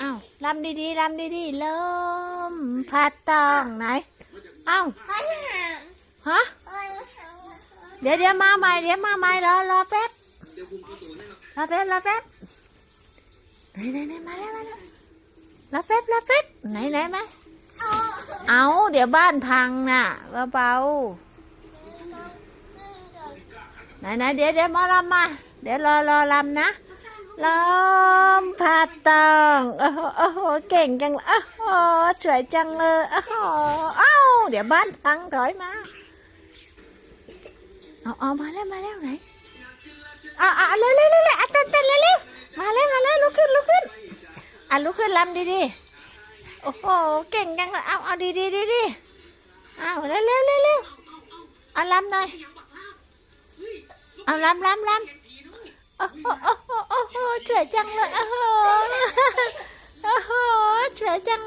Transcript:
อ้าวลำดีๆลำดีๆลมพัดตองไหนอ้าวฮะเดี๋ยวเดี๋ยวมาใหม่เดี๋ยวมาใหม่รอรอแป๊บรอแป๊บรอแป๊บไหนไหนไหนมาแล้วมาแล้วรอแป๊บรอแป๊บไหนไหนมาเอาเดี๋ยวบ้านพังน่ะเบาๆไหนไหนเดี๋ยวเดี๋ยวมาลำมา เดี๋ยวรอรอลำนะลม พัดตองโอ้โหโอ้โหเก่งจังเลยโอ้โหสวยจังเลยโอ้โหเอ้าเดี๋ยวบ้านพังถอยมาเอาเอามาแล้วมาแล้วไหนอะอะเร็วเร็วเร็วเร็วอะเต้นเต้นเร็วเร็วมาแล้วมาแล้วลุกขึ้นลุกขึ้นอะลุกขึ้นลำดีดีโอ้โหเก่งจังเลยเอาเอาดีดีดีดีเอาเร็วเร็วเร็วเร็วเอาลำหน่อยเอาลำลำลำโอ้โห สวยจังเลยโอ้โหโอ้โหสวยจังเลย